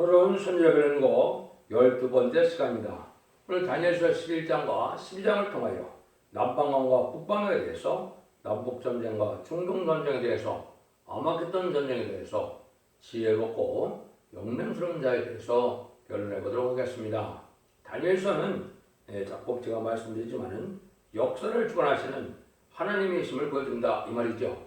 오늘은 선녀별 연고 12번째 시간입니다. 오늘 다니엘서 11장과 12장을 통하여 남방왕과 북방에 대해서 남북전쟁과 중동전쟁에 대해서 아마겟돈 전쟁에 대해서 지혜롭고 영맹스러운 자에 대해서 결론해 보도록 하겠습니다. 다니엘서는 예, 자꾸 제가 말씀드리지만은 역사를 주관하시는 하나님의 힘을 보여준다 이 말이죠.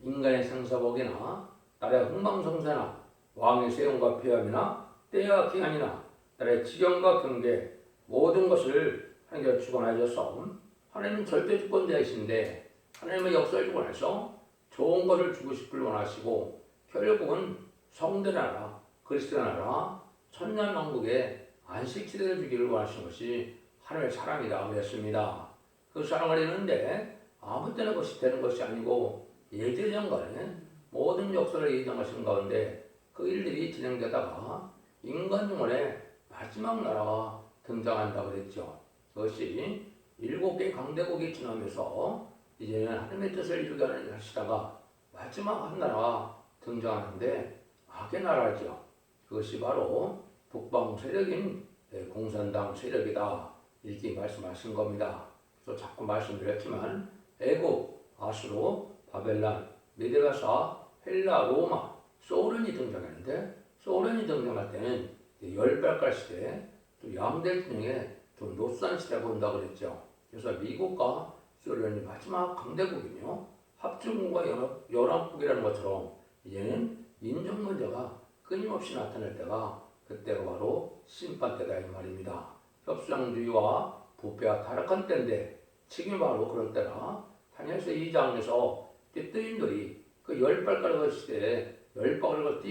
인간의 생사복이나 나라의 흥망성쇠나 왕의 세움과 폐함이나 때와 기한이나 나라의 지경과 경계 모든 것을 하나님께서 주관하셔서 하나님은 절대 주권자이신데 하나님의 역사를 주관해서 좋은 것을 주고 싶을 원하시고 결국은 성대 나라 그리스도 나라 천년 왕국에 안식 지대를 주기를 원하시는 것이 하나님의 사랑이다 그랬습니다. 그 사랑을 했는데 아무 때나 그것이 되는 것이 아니고 예제전간에 모든 역사를 예정하시는 가운데 그 일들이 진행되다가 인간 영혼의 마지막 나라가 등장한다고 그랬죠. 그것이 일곱 개 강대국이 지나면서 이제는 하나님의 뜻을 이루게 하는 하시다가 마지막 한 나라가 등장하는데 악의 나라죠. 그것이 바로 북방 세력인 예, 공산당 세력이다. 이렇게 말씀하신 겁니다. 그래서 자꾸 말씀드렸지만 애국, 아수로, 바벨란, 메데가사, 헬라, 로마, 소련이 등장했는데 소련이 등장할 때는 열발갈 시대, 또 양대진영의 또 노산 시대가 온다고 그랬죠. 그래서 미국과 소련이 마지막 강대국이며 합중국과 연합, 연합국이라는 것처럼 이제는 인종 문제가 끊임없이 나타날 때가 그때가 바로 심판 때다 이 말입니다. 협상주의와 부패와 타락한 때인데 지금 바로 그런 때라 다니엘서 2장에서 뜨인들이 그 열발가락 시대에 열발을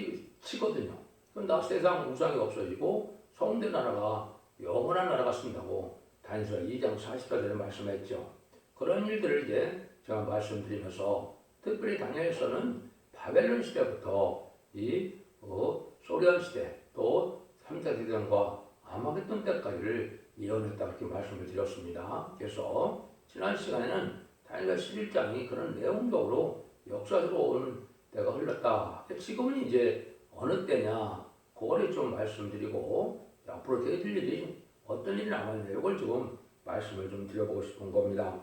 치거든요. 그럼 나 세상 우상이 없어지고 성대 나라가 영원한 나라가 쓴다고 다니엘서 2장 40절에 말씀했죠. 그런 일들을 이제 제가 말씀드리면서 특별히 다니엘서는 바벨론 시대부터 이 어, 소련 시대 또 3차 대전과 아마겟돈 때까지를 예언했다 이렇게 말씀을 드렸습니다. 그래서 지난 시간에는 다니엘 11장이 그런 내용적으로 역사적으로 오는 때가 흘렀다. 지금은 이제 어느 때냐 그거를 좀 말씀드리고 앞으로 되어질 일이 어떤 일이 남았냐 이걸 지금 말씀을 좀 드려보고 싶은 겁니다.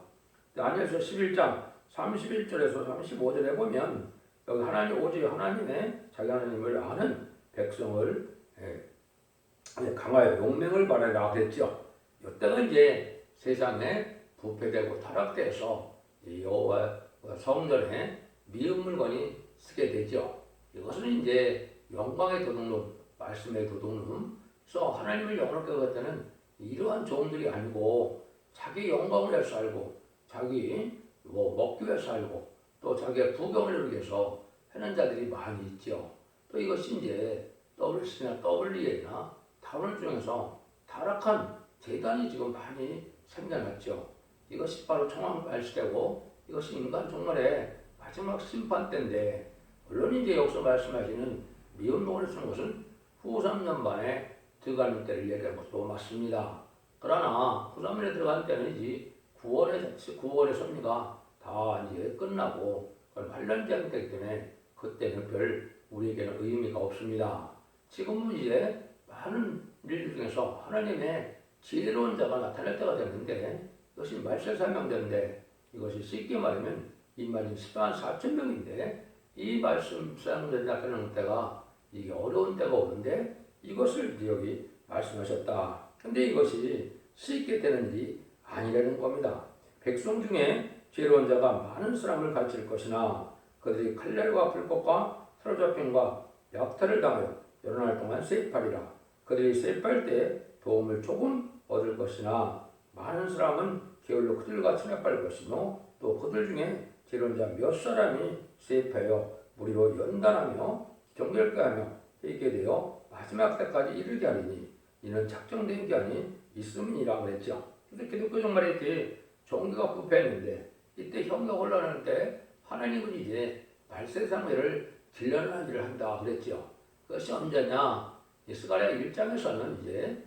다니엘서 11장 31절에서 35절에 보면 여기 하나님 오직 하나님의 자기 하나님을 아는 백성을 예, 강하여 용맹을 바라라 그랬죠. 이때가 이제 세상에 부패되고 타락돼서 여호와 성전에 미운 물건이 쓰게 되죠. 이것은 이제 영광의 도둑놈, 말씀의 도둑놈. 그래서 하나님을 영원하게 할 때는 이러한 종들이 아니고 자기 영광을 위해서 살고 자기 뭐 먹기 위해서 살고 또 자기의 부경을 위해서 하는 자들이 많이 있죠. 또 이것이 이제 WC나 WA나 다른 중에서 타락한 재단이 지금 많이 생겨났죠. 이것이 바로 청왕발 시대고 이것이 인간 종말의 마지막 심판 때인데 물론 이제 여기서 말씀하시는 미운 동을 쓰는 것은 후 3년 만에 들어가는 때를 얘기한 것도 맞습니다. 그러나 후 3년에 들어간 때는 이제 9월의 9월의 섭리가 다 이제 끝나고 8년 전 때기 때문에 그때는 별 우리에게는 의미가 없습니다. 지금은 이제 많은 일 중에서 하나님의 지혜로운 자가 나타날 때가 됐는데 이것이 말세 사명되는데 이것이 쉽게 말하면 이 말이 14만 4천 명인데 이 말씀 사명되는 나타나는 때가 이게 어려운 때가 오는데 이것을 여기 말씀하셨다. 근데 이것이 쉽게 되는 일이 아니라는 겁니다. 백성 중에 지혜로운 자가 많은 사람을 가르칠 것이나 그들이 칼날과 불꽃과 사로잡힘과 약탈을 당하여 여러 날 동안 세입하리라. 그들이 세입할 때 도움을 조금 얻을 것이나 많은 사람은 게을러 그들과 친합할 것이며 또 그들 중에 지혜로운 자 몇 사람이 세입하여 무리로 연단하며 정결케하며 있게 되어 마지막 때까지 이르게 하리니 이는 작정된 게 아닌 있음이라 그랬죠. 근데 기독교 정말에 이때 종교가 부패했는데 이때 형가 혼란할 때 하나님은 이제 말세상회를 길러는 일을 한다 그랬죠. 그것이 언제냐? 스가랴 1장에서는 이제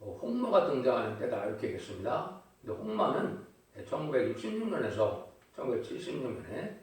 홍마가 등장하는 때다 이렇게 했습니다. 근데 홍마는 1966년에서 1976년에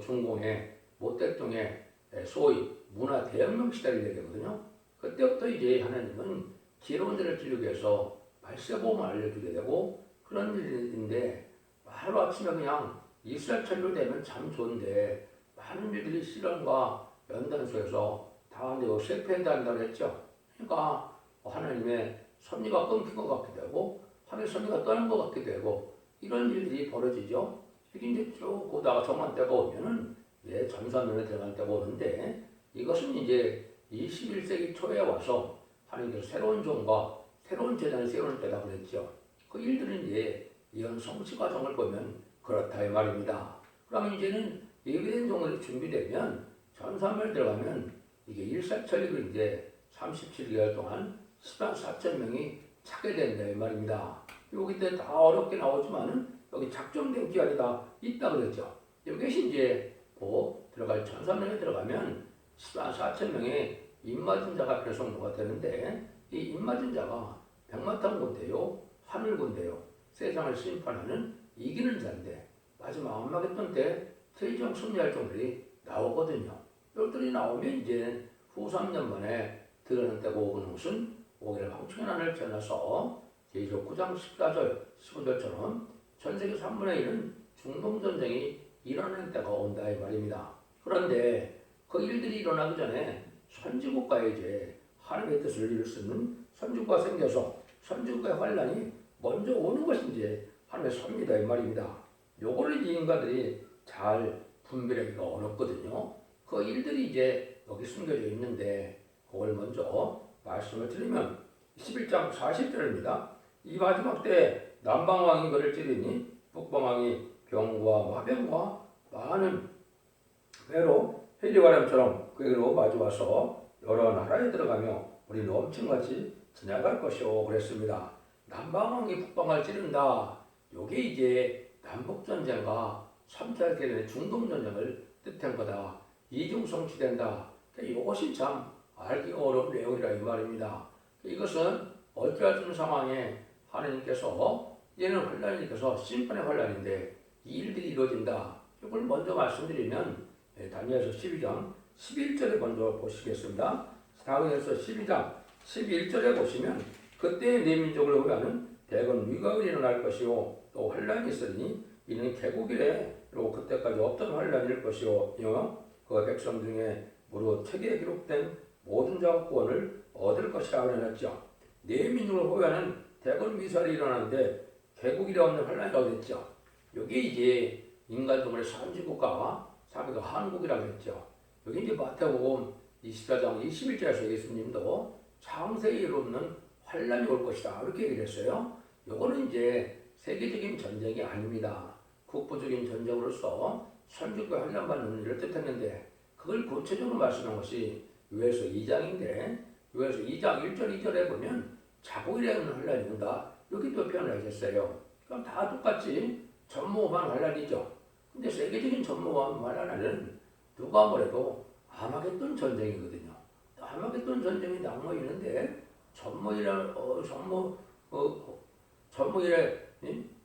중공의 모택동의 소위 문화 대혁명 시대를 얘기하거든요. 그때부터 이제 하나님은 찌르기 위해서 말세보험을 알려주게 되고 그런 일인데 바로 아침에 그냥 이스라엘 철로 되면 참 좋은데 많은 일들이 시련과 연단 속에서 다 이제 실패한다고 했죠. 그러니까 하나님의 섭리가 끊긴 것 같기도 하고 하나님의 섭리가 떠난 것 같기도 하고 이런 일들이 벌어지죠. 이게 이제 쭉 오다가 정한 때가 오면은 예, 전사면에 들어갈 때가 오는데 이것은 이제 21세기 초에 와서 하나님께서 새로운 종과 새로운 재단을 세우는 때다 그랬죠. 그 일들은 이제 이런 성취 과정을 보면 그렇다 이 말입니다. 그러면 이제는 예비된 종들이 준비되면 전사면에 들어가면 이게 일사천리로 이제 37개월 동안 10만 4천 명이 찾게 된다 이 말입니다. 여기 때다 어렵게 나오지만은 여기 작정된 기간이 다 있다 그랬죠. 여기서 이제 그 들어갈 전사면에 들어가면 10만 4천 명의 입맞은 자가 배송도가 되는데 이 입맞은 자가 백마탄 군대요, 하늘 군대요, 세상을 심판하는 이기는 자인데 마지막 안마겠던 때 최종 승리할 종들이 나오거든요. 이들이 나오면 이제 후 3년 만에 드러난 때고 오는 것은 오기를 황충현안을 지어서 제1 9장 14절, 15절처럼 전 세계 3분의 1은 중동전쟁이 일어날 때가 온다 이 말입니다. 그런데 그 일들이 일어나기 전에 선지국가에 이제 하나님의 뜻을 이룰 수 있는 선지국가 생겨서 선지국가의 환란이 먼저 오는 것이 이제 하나님의 섭니다 이 말입니다. 요거를 이 인간들이 잘 분별하기가 어렵거든요. 그 일들이 이제 여기 숨겨져 있는데 그걸 먼저 말씀을 드리면 11장 40절입니다. 이 마지막 때 남방왕이 그를 찌르니 북방왕이 병과 마병과 많은 배로 헬리가람처럼 그에게로 마주와서 여러 나라에 들어가며 우리는 엄청같이 지나갈 것이오 그랬습니다. 남방왕이 북방을 찌른다. 요게 이제 남북전쟁과 3차 세계의 중동전쟁을 뜻한 거다. 이중성취된다. 이것이 참 알기가 어려운 내용이라 이 말입니다. 이것은 어찌할 상황에 하나님께서 얘는 환란이께서 심판의 환란인데 이 일들이 이루어진다. 이걸 먼저 말씀드리면 예, 다니엘서 12장 11절에 먼저 보시겠습니다. 다니엘서 12장 11절에 보시면 그때 내 민족을 위하는 대건 위각이 일어날 것이요 또 환란이 있으니 이는 개국이래 그리고 그때까지 없던 환란일 것이요 그 백성 중에 무릇 책에 기록된 모든 자가 구원을 얻을 것이라고 해놨죠. 내 민족을 호위하는 대건 미사일이 일어나는데 개국이 없는 환란이 어딨죠. 여기 이제 인간들의 산지국가와 사회가 한국이라고 했죠. 여기 이제 마태복음 24장 21절에서 예수님도 창세에 이르는 환란이 올 것이다 이렇게 얘기를 했어요. 요거는 이제 세계적인 전쟁이 아닙니다. 국부적인 전쟁으로서 선주가 환란받는 일을 뜻했는데 그걸 구체적으로 말씀한 것이 요에서 2장인데 요에서 2장 1절 2절에 보면 자국이라는 환란이 온다 이렇게 또 표현을 하셨어요. 그럼 다 똑같이 전무후반 환란이죠. 근데 세계적인 전무후반 환란은 누가 뭐래도 아마겟돈 전쟁이거든요. 아마겟돈 전쟁이 낙모 있는데 전무이라 어, 전무 어, 전무이라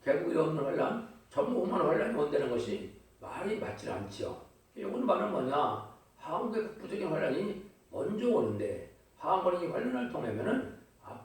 개국이 없는 환란, 전무후반 환란이 온다는 것이 말이 맞지 않지요. 이건 말은 뭐냐? 한국의 국부적인 환란이 먼저 오는데 한국이 환란을 통하면은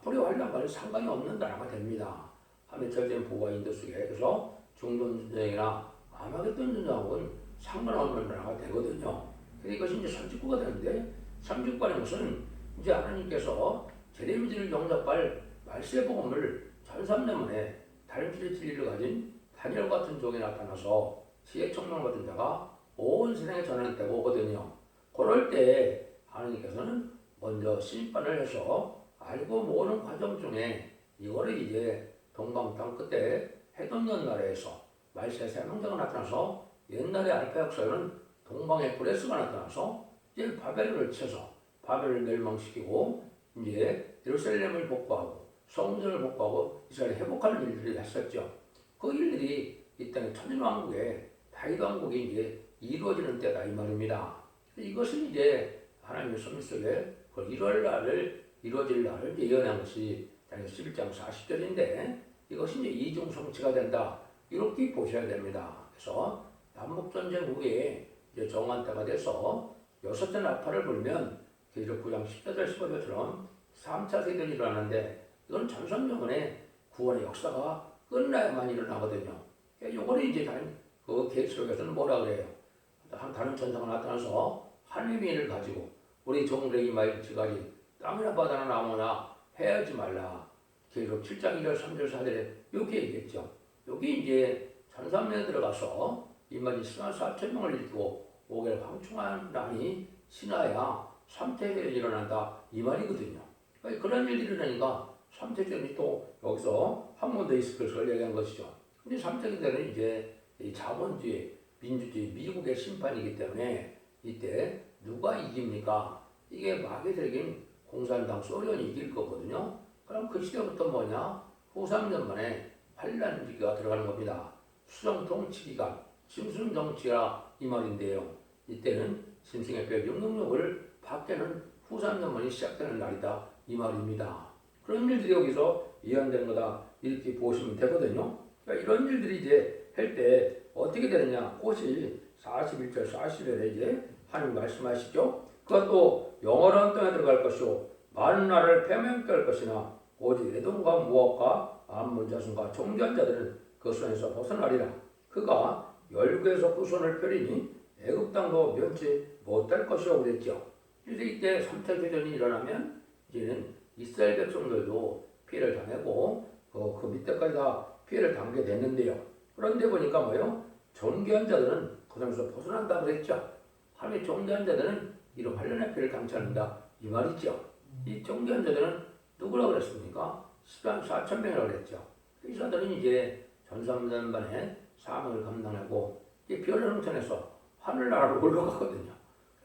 앞으로 환란과는 상관이 없는 나라가 됩니다. 하면 절대는 보호와 인도 속에 그래서 중동 전쟁이나 아마겟돈 전쟁하고는 상관없는 나라가 되거든요. 그래서 이것이 이제 선지구가 되는데 선지구라는 것은 이제 하나님께서 제레미지를 영접할 말세 복음을 전삼년 만에 다른 길의 진리를 가진 다니엘 같은 종이 나타나서 지혜 청명 같은 자가 온 세상에 전하는 때가 오거든요. 그럴 때 하나님께서는 먼저 심판을 해서 알고 모르는 과정 중에 이거를 이제 동방탕 끝에 해돋는 나라에서 말세 세명자가 나타나서 옛날에 알파 역사에는 동방의 브레스가 나타나서 이제 바벨을 쳐서 바벨을 멸망시키고 이제 예루살렘을 복구하고 성전을 복구하고 이스라엘 회복하는 일들이 했었죠. 그 일들이 이 땅의 천일왕국에 다윗 왕국이 이제 이루어지는 때다 이 말입니다. 이것은 이제 하나님의 섭리 속에 그 1월 날을 이루어질 날을 예언한 것이 다니엘 11장 40절인데 이것이 이제 이중 성취가 된다 이렇게 보셔야 됩니다. 그래서 남북 전쟁 후에 이제 정한 때가 돼서 여섯째 나팔을 불면 계속 9장 10절 15절처럼 3차 세대이 일어나는데 이건 전선명원의 구원의 역사가 끝나야만 일어나거든요. 요거는 이제 다른 그 계시록에서는 뭐라 그래요? 한 다른 천사가 나타나서 하나님의 일을 가지고 우리 종들에게 말지까지 땅이나 바다나 나무나 해하지 말라. 계속 7장 1절 3절 4절에 이렇게 얘기했죠. 여기 이제 전산면에 들어가서 이 말이 신화 4천 명을 일으키고 5개월 방충한 난이 신화야 3태전이 일어난다 이 말이거든요. 그런 일이 일어나니까 3태전이 또 여기서 한 번 더 있을 것을 얘기한 것이죠. 근데 3태전은 이제 이 자본주의, 민주주의, 미국의 심판이기 때문에 이때 누가 이깁니까? 이게 마계적인 공산당 소련이 이길 거거든요. 그럼 그 시대부터 뭐냐? 후 3년 만에 환란기가 들어가는 겁니다. 수정 통치 기간, 심승 정치라 이 말인데요. 이때는 심승의 뼈 영능력을 받게는 후 3년 만에 시작되는 날이다 이 말입니다. 그런 일들이 여기서 예언된 거다 이렇게 보시면 되거든요. 그러니까 이런 일들이 이제 할 때 어떻게 되느냐? 꽃이 41절 40절에 이제 하나님 말씀하시죠. 그것도 영원한 땅에 들어갈 것이요 많은 나라를 패망케 할 것이나 오직 에돔과 무업과 암몬 자손과 종전 자들은 그 손에서 벗어나리라. 그가 열국에서 그 손을 펴리니 애굽 땅도 면치 못할 것이라고 그랬죠. 그래서 이때 삼태교전이 일어나면 이제는 이스라엘 백성들도 피해를 당하고 그, 그 밑에까지 다 피해를 당게 됐는데요. 그런데 보니까 뭐요? 존귀한 자들은 그 손에서 벗어난다 그랬죠. 하나님의 존귀한 자들은 이런 환란의 당치 않는다 이 말이죠. 이 존귀한 자들은 누구라고 그랬습니까? 10만 4천 명이라고 그랬죠. 이 사람들은 이제 전삼년 만에 사명을 감당하고 이 별능천에서 하늘나라로 올라가거든요.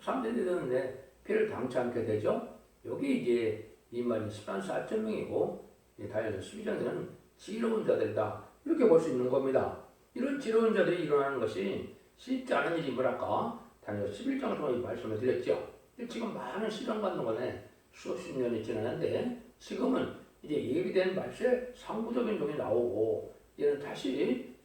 3대 되는데 피를 당치 않게 되죠. 여기 이제 이 말이 10만 4천 명이고 다이어트 12장에는 지혜로운 자들이다. 이렇게 볼 수 있는 겁니다. 이런 지혜로운 자들이 일어나는 것이 쉽지 않은 일이 뭐랄까? 다니엘 11장을 통해 말씀을 드렸죠. 지금 많은 시간 받는 거네. 수십 년이 지났는데 지금은 이제 예비된 말세 상부적인 종이 나오고 얘는 다시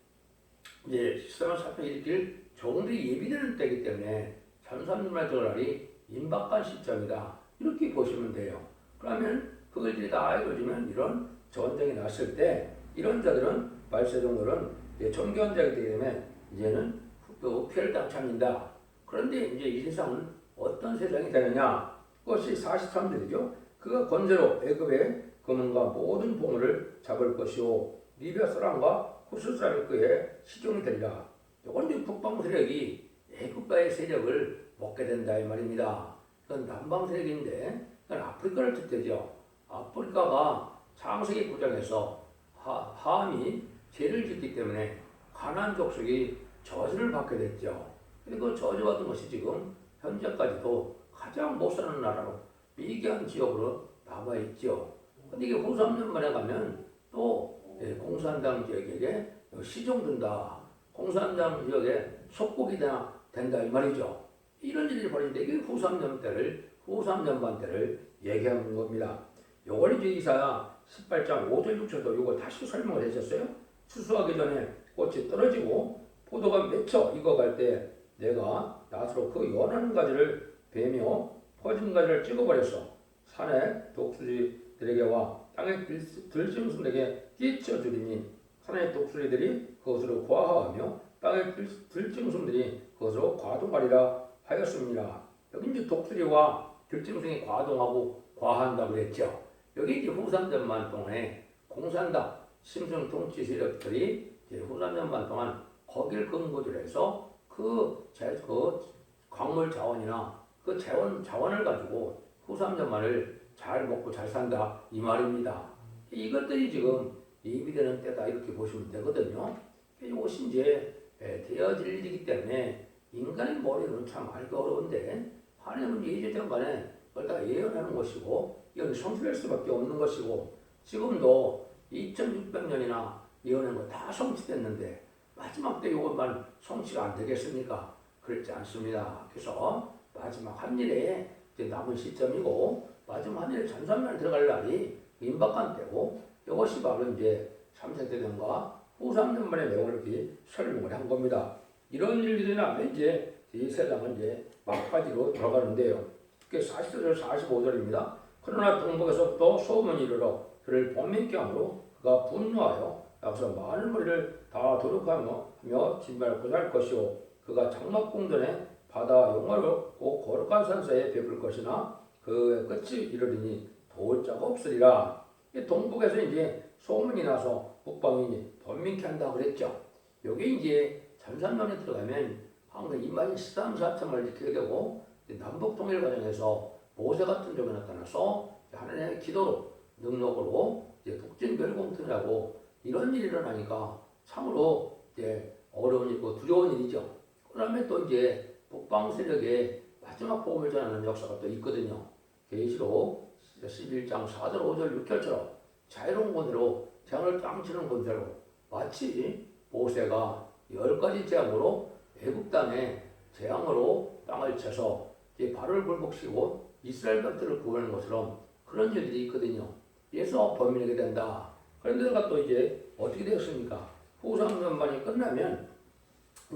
이제 시스템을 살펴 일으킬 종들이 예비되는 때이기 때문에 전산문화 들어날이 임박한 시점이다. 이렇게 보시면 돼요. 그러면 그것들이 다 이루어지면 이런 전쟁이 났을 때 이런 자들은 말세 종들은 정견자이기 때문에 이제는 그 피해를 딱 찾는다. 그런데 이제 이 세상은 어떤 세상이 되느냐? 그것이 43절이죠. 그가 권세로 애굽의 금은과 모든 보물을 잡을 것이요 리비아 사람과 후스 사람의 그에 시종이 되리라. 이건 북방 세력이 애국가의 세력을 먹게 된다 이 말입니다. 그건 남방 세력인데 그건 아프리카를 뜻되죠. 아프리카가 창세기 구장에서 하, 함이 죄를 짓기 때문에 가난 족속이 저주를 받게 됐죠. 그리고 그 저주받은 것이 지금 현재까지도 가장 못 사는 나라로 미개한 지역으로 남아 있죠. 근데 이게 후 3년 만에 가면 또 예, 공산당 지역에게 시종된다. 공산당 지역에 속국이 된다 이 말이죠. 이런 일이 벌어지는데 이게 후 3년 때를 후 3년 반 때를 얘기하는 겁니다. 요걸 이제 이사야 18장 5절 6절도 요걸 다시 설명을 해줬어요. 추수하기 전에 꽃이 떨어지고 포도가 맺혀 익어갈 때 내가 낫으로 그 연한 가지를 베며 퍼진 가지를 찍어버렸어. 산의 독수리들에게 와 땅의 들짐승들에게 끼쳐주리니 산의 독수리들이 그것으로 과하며 땅의 들짐승들이 그것으로 과동하리라 하였습니다. 여기 이제 독수리와 들짐승이 과동하고 과한다고 그랬죠. 여기 이제 후삼전만 동안에 공산당 심승 통치 세력들이 이제 후삼전만 동안 거기를 근거지로 해서 그, 제, 그 광물 자원이나 그 자원, 자원을 가지고 후삼전만을 잘 먹고 잘 산다 이 말입니다. 이것들이 지금 예비되는 때다 이렇게 보시면 되거든요. 이것이 이제 되어질 일이기 때문에 인간의 머리로는 참 알기 어려운데 하나님은 예제전간에 그걸 다 예언하는 것이고 이건 성취될 수밖에 없는 것이고 지금도 2600년이나 예언한 거 다 성취됐는데 마지막 때 이것만 성취가 안 되겠습니까? 그렇지 않습니다. 그래서 마지막 한 일에 이제 남은 시점이고 마지막 한 일에 전산만 들어갈 날이 임박한 때고 이것이 바로 이제 3세 대 전과 후 3년 만에 내용을 이렇게 설명을 한 겁니다. 이런 일들이 나면 이제 이 세상은 이제 막바지로 돌아가는데요. 그게 40절 45절입니다. 그러나 동북에서부터 소문이 이르러 그를 범민케 하므로 그가 분노하여 약서 많은 머리를 다 도륙하며 하며 진발하고자 할 것이요 그가 장막궁전에 바다 용화롭고 거룩한 산사에 베풀 것이나 그의 끝이 이르리니 도울 자가 없으리라. 이 동북에서 이제 소문이 나서 북방이 범민케 한다고 그랬죠. 여기 이제 전산론에 들어가면 항상 이만희 13, 4점을 지키게 되고 남북 통일 과정에서 모세 같은 적이 나타나서 하나님의 기도로 능력으로 이제 북진 멸공통이라고 이런 일이 일어나니까 참으로 이제 어려운 일이고 두려운 일이죠. 그 다음에 또 이제 북방 세력의 마지막 복음을 전하는 역사가 또 있거든요. 계시록 11장 4절, 5절, 6절처럼 자유로운 권대로 재앙을 땅치는 권대로 마치 모세가 열 가지 재앙으로 애국 땅에 재앙으로 땅을 쳐서 이제 발을 굴복시고 이스라엘 백들을 구하는 것처럼 그런 일들이 있거든요. 그래서 범인에게 된다. 그런데 내가 또 이제 어떻게 되었습니까? 후상 전반이 끝나면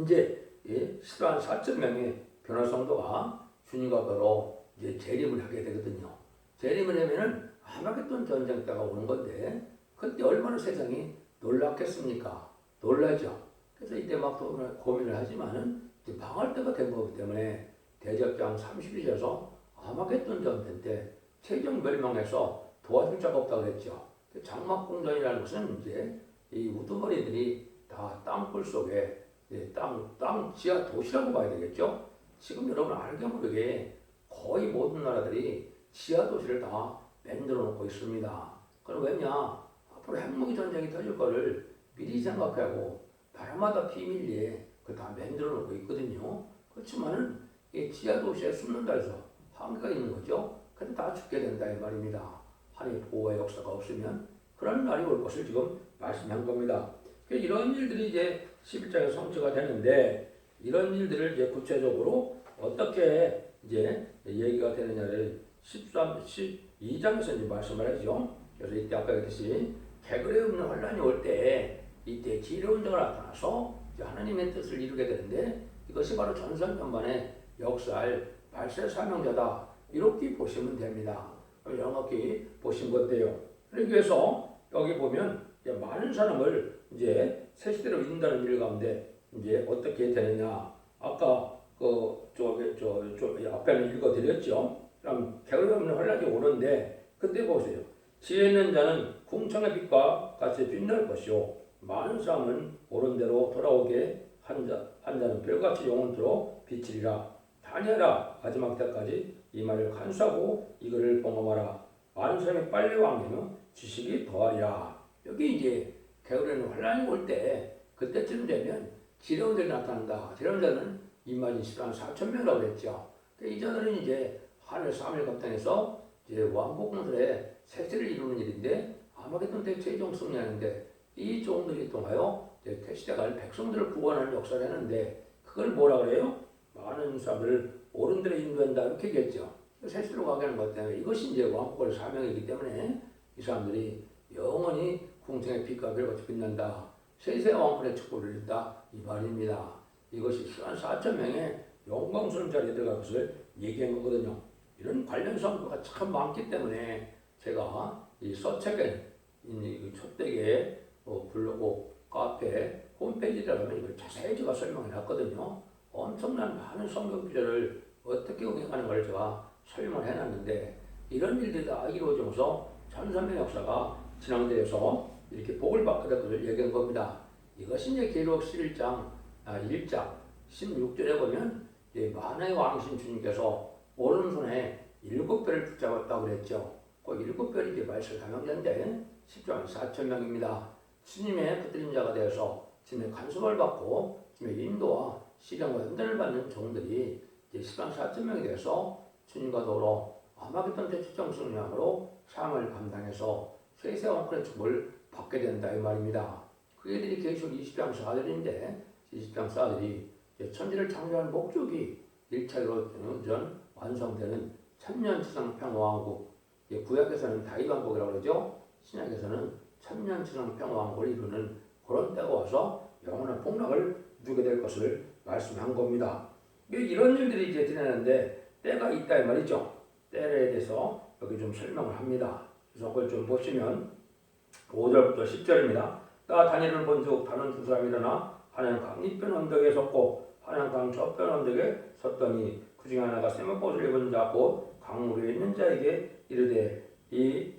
이제 예, 10만 4천 명의 변화 성도가 주님과 더러 이제 재림을 하게 되거든요. 재림을 하면은 아마겟돈 전쟁 때가 오는 건데 그때 얼마나 세상이 놀랐겠습니까? 놀라죠. 그래서 이때 막또 고민을 하지만은 이제 망할 때가 된 거기 때문에 대적장 30일에서 아마겟돈 전쟁 때 최종 멸망해서 도와줄 자가 없다고 그랬죠. 그 장막공전이라는 것은 이제 이 우두머리들이 다 땅굴 속에 예, 땅, 땅 지하 도시라고 봐야 되겠죠. 지금 여러분 알게 모르게 거의 모든 나라들이 지하 도시를 다 만들어 놓고 있습니다. 그럼 왜냐? 앞으로 핵무기 전쟁이 터질 거를 미리 생각하고 나라마다 비밀리에 그 다 만들어 놓고 있거든요. 그렇지만은 이 지하 도시에 숨는다 해서 한계가 있는 거죠. 근데 다 죽게 된다 이 말입니다. 하나님 보호의 역사가 없으면 그런 날이 올 것을 지금 말씀한 겁니다. 그 이런 일들이 이제 11장에 성취가 되는데 이런 일들을 이제 구체적으로 어떻게 이제 얘기가 되느냐를 13, 12장에서 이제 말씀을 하죠. 그래서 이때 아까 그랬듯이 개그에 없는 환란이 올 때 이때 지혜로운 자가 나타나서 하나님의 뜻을 이루게 되는데 이것이 바로 전선 전반의 역사할 발세 사명자다. 이렇게 보시면 됩니다. 이렇게 보신 건데요. 위해서 여기 보면 많은 사람을 이제 새 시대로 인다는 일 가운데 이제 어떻게 되느냐. 아까 그 저기 저, 저 앞에는 읽어드렸죠. 그럼 개울 없는 환란이 오는데 그때 보세요. 지혜 있는 자는 궁창의 빛과 같이 빛날 것이요. 많은 사람은 옳은 대로 돌아오게 한, 자, 한 자는 별같이 영원토록 비치리라. 다니엘아 마지막 때까지 이 말을 간수하고 이거를 봉험하라. 많은 사람이 빨리 왕래며 지식이 더하리라. 여기 이제 겨울에는 환란이 올 때 그때쯤 되면 지령들이 나타난다. 지령자는 2만 20만 4천 명이라고 그랬죠. 이전에는 이제 하늘 3일 감당해서 이제 왕복들의 세세를 이루는 일인데 아마겟돈 때 최종 승리하는데 이 종들이 통하여 이제 태시대가 백성들을 구원하는 역사를 했는데 그걸 뭐라 그래요? 많은 사람들을 옳은 데로 인도한다 이렇게 얘기했죠. 세시로 가게 하는 것 때문에 이것이 이제 왕국의 사명이기 때문에 이 사람들이 영원히 궁창의 빛과 별같이 빛난다. 세세 왕권의 축복을 이뤘다 이 말입니다. 이것이 한 4천 명의 영광스러운 자리에 들어갈 것을 얘기한 거거든요. 이런 관련 성과가 참 많기 때문에 제가 이 서책에 이 첫대에 뭐 블로그, 카페, 홈페이지에 가면 이걸 자세히 제가 설명해 놨거든요. 엄청난 많은 성경 구절을 어떻게 응용하는 걸 제가 설명을 해놨는데 이런 일들이 다 이루어지면서 천삼의 역사가 진행되어서 이렇게 복을 받게 될 것을 얘기한 겁니다. 이것이 이제 기록 11장 아, 1장 16절에 보면 이 만의 왕신 주님께서 오른손에 일곱 별을 붙잡았다고 그랬죠. 그 일곱 별이 이제 말씀 감명자인데 10장 4천 명입니다. 주님의 붙들린 자가 되어서 주님의 간섭을 받고 주님의 인도와 시련과 연단을 받는 종들이 이제 10장 4천 명이 되어서 주님과 더불어 아마겟돈 대추정 승리함으로 삶을 감당해서 세세 왕권의 축복을 받게 된다 이 말입니다. 그 애들이 계속 20장 4절인데 20장 4절이 천지를 창조한 목적이 1차로 전 완성되는 천년치상 평화왕국 구약에서는 다이왕국이라고 그러죠. 신약에서는 천년치상 평화왕국을 이루는 그런 때가 와서 영원한 복락을 누게 될 것을 말씀한 겁니다. 이런 일들이 이제 드러나는데 때가 있다 이 말이죠. 때에 대해서 여기 좀 설명을 합니다. 그래서 그걸 좀 보시면 5절부터 10절입니다. 나 다니엘을 본즉 다른 두 사람이 일어나 한양강 이편 언덕에 섰고 한양강 저편 언덕에 섰더니 그 중에 하나가 세마포를 입은 자고 강물에 있는 자에게 이르되 이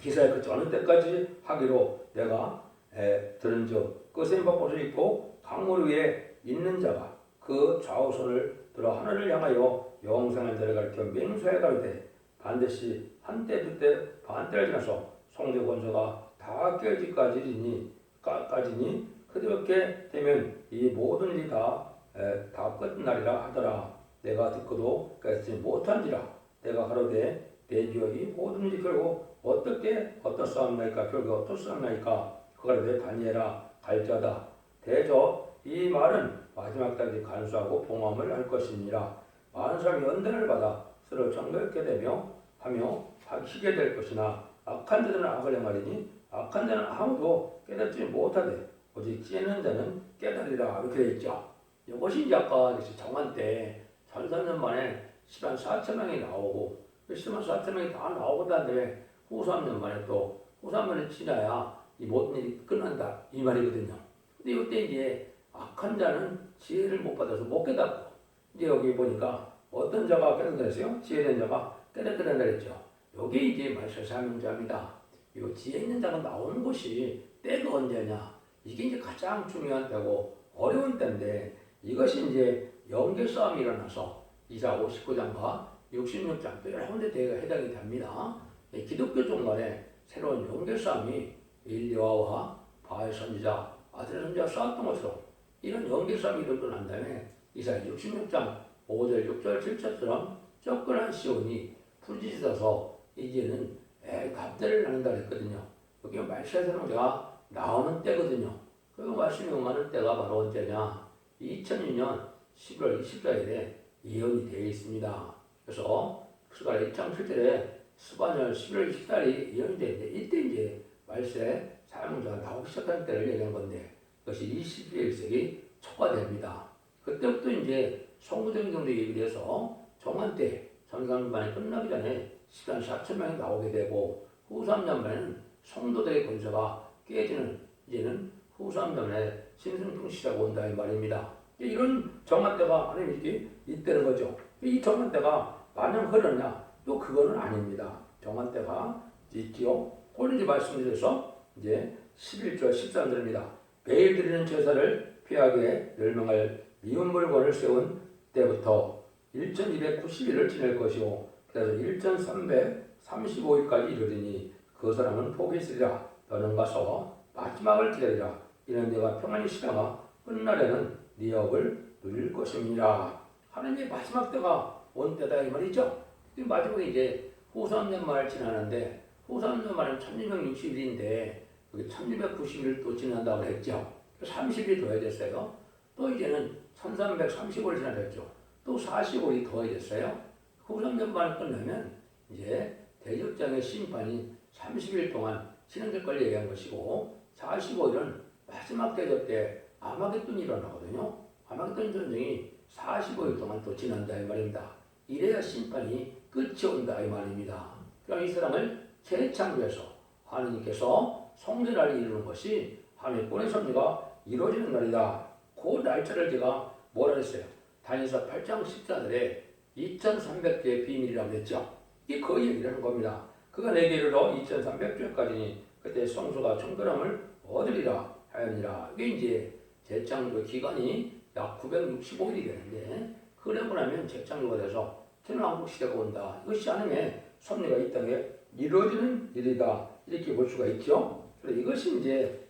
기사의 그 어느 때까지 하기로 내가 에, 들은 즉 그 세마포를 입고 강물 위에 있는 자가 그 좌우손을 들어 하늘을 향하여 영생을 내려가리켜 맹세해 가리되 반드시 한때 두때 반때를 지나서 성대 권세가 다 깨지까지니 까지니 그렇게 되면 이 모든 일이 다다 끝날이라 하더라. 내가 듣고도 깨닫지 못한지라. 내가 가로되 대지어 이 모든 일이 결국 어떻게 어떻사옵나이까? 결국 어떻사옵나이까? 그가 되 다니엘아 갈자다 대저 이 말은 마지막까지 간수하고 봉함을 할 것이니라 사람이 연단을 받아 서로 정결케 되며 하며 희게 될 것이나 악한 자들은 악을 행하리니 악한 자는 아무도 깨닫지 못하되 오직 지혜는 자는 깨달으리라 이렇게 되어 있죠. 이것이 이제 아까 정한 때 천삼년 만에 10만 4천 명이 나오고 그 10만 4천 명이 다 나오고 다음에 후 3년 만에 또 후 3년이 지나야 이 모든 일이 끝난다 이 말이거든요. 근데 이때 이제 악한 자는 지혜를 못 받아서 못 깨닫고 이제 여기 보니까 어떤 자가 깨닫게 됐어요? 지혜된 자가 깨닫게 된다 그랬죠. 여기 이제 말세사는 자입니다. 이 지혜 있는 자가 나오는 곳이 때가 언제냐? 이게 이제 가장 중요한 때고 어려운 때인데 이것이 이제 연계 싸움이 일어나서 이사 59장과 66장 또 여러 군데 대가 해당이 됩니다. 예, 기독교 종말에 새로운 연계 싸움이 일리와와 바의 선지자, 아들의 선지자 싸웠던 것처럼 이런 싸움이 일어나고 난 다음에 이사 66장 5절, 6절, 7절처럼 쫓겨난 시온이 부르짖어서 이제는 에 갑대를 나는다 그랬거든요. 여기 말세에서는 제가 나오는 때거든요. 그 말씀이 응하는 때가 바로 언제냐? 2002년 11월 24일에 예언이 되어 있습니다. 그래서 수가 1장 7절에 수반절 11월 24일이 예언이 되는데 이때 이제 말세 사용자가 나오기 시작한 때를 얘기한 건데 그것이 21세기 초가 됩니다. 그때부터 이제 성부적인 경도 얘기해서 정한 때 전산반이 끝나기 전에 시간 4천 명이 나오게 되고 후 3년 만에는 성도들의 권세가 깨지는 이제는 후 3년에 신승풍 시작 온다 이 말입니다. 이런 정한 때가 하나님 있다는 거죠. 이 정한 때가 마냥 흐르냐? 또 그거는 아닙니다. 정한 때가 있지요. 오늘 이제 말씀드려서 이제 11절 13절입니다. 매일 드리는 제사를 피하게 멸망할 미운 물건을 세운 때부터 1290일을 지낼 것이요. 그래서 1335일까지 이르리니 그 사람은 포기했으리라. 너는 가서 마지막을 기다리라. 이는 내가 평안히 쉬다가 끝날에는 네 업을 누릴 것입니다. 하나님의 마지막 때가 온 때다 이 말이죠. 이 마지막에 이제 후삼년 말 지나는데 후삼년 말은 1660일인데 여기 1690일 또 지난다고 했죠. 30일 더해졌어요. 또 이제는 1335일 지나졌죠. 또 45일이 더해졌어요. 후삼년 말 끝나면 이제 대적장의 심판이 30일 동안 진행될 걸 얘기한 것이고 45일은 마지막 대접 때 아마겟돈이 일어나거든요. 아마겟돈 전쟁이 45일 동안 또 지난다 이 말입니다. 이래야 심판이 끝이 온다 이 말입니다. 그럼 이 사람을 재창조해서 하느님께서 성전을 이루는 것이 하나님의 본의 섭리가 이루어지는 날이다. 그 날짜를 제가 뭐라 했어요? 다니엘서 8장 14절에 2300개의 비밀이라고 했죠. 이게 그 얘기를 하는 겁니다. 그가 내게 이르러 2300주까지니 그때 성소가 청결함을 얻으리라 하였니라. 이게 이제 재창조 기간이 약 965일이 되는데 그러고 나면 재창조가 돼서 천왕국 시대가 온다. 이것이 하나님의 섭리가 이 땅에 이루어지는 일이다. 이렇게 볼 수가 있죠. 그래서 이것이 이제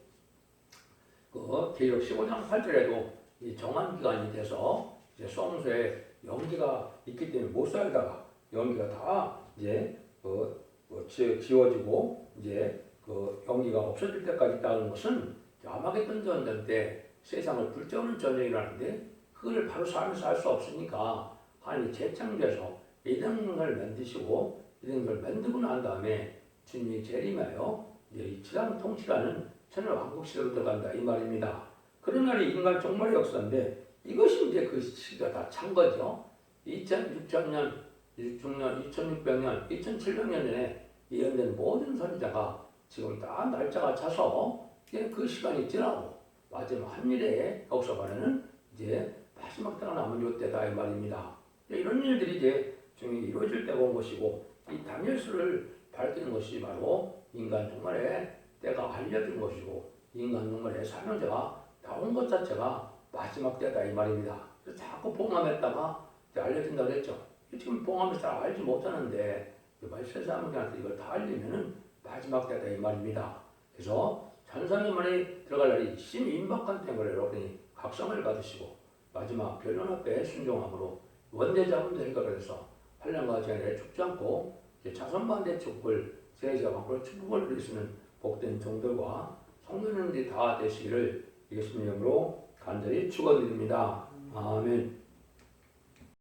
그 계율 15장 8절에도 이 정한 기간이 돼서 이제 성소에 연기가 있기 때문에 못 살다가 연기가 다 이제 그, 그 지, 지워지고 이제 그 연기가 없어질 때까지 있다는 것은 아마겟돈 전쟁 때 세상을 불태우는 전쟁이라는데 그걸 바로 살면서 할 수 없으니까 하나님이 재창조해서 걸 만드시고 걸 만들고 난 다음에 주님이 재림하여 이제 이 지상 통치라는 천을 왕국 시대로 들어간다 이 말입니다. 그런 날이 인간 종말의 역사인데 이것이 이제 그 시기가 다 찬 거죠. 2006년, 2006년, 2600년, 2700년에 예언된 모든 선지자가 지금 다 날짜가 차서 그 시간이 지나고 마지막 한일의 역사관에는 이제 마지막 때가 남은 이때다 이 말입니다. 이런 일들이 이제 중에 이루어질 때가 온 것이고 이 다니엘서를 밝히는 것이 바로 인간 종말의 때가 알려진 것이고 인간 종말의 사명자가 나온 것 자체가 마지막 때다 이 말입니다. 그래서 자꾸 봉함했다가 알려진다 그랬죠. 지금 봉함에서 잘 알지 못하는데 세상한테 이걸 다 알리면은 마지막 때다 이 말입니다. 그래서 천사님만이 들어갈 날이 심임박한 때문에 여러분이 각성을 받으시고 마지막 변론 앞에 순종함으로 원대자분 될 거라 해서 환란과 재난에 죽지 않고 자선 반대 축복을 세계가 밖으로 축복을 누리시는 복된 종들과 성도님들이 다 되시기를 예수님 이름으로 간절히 축원드립니다. 아멘.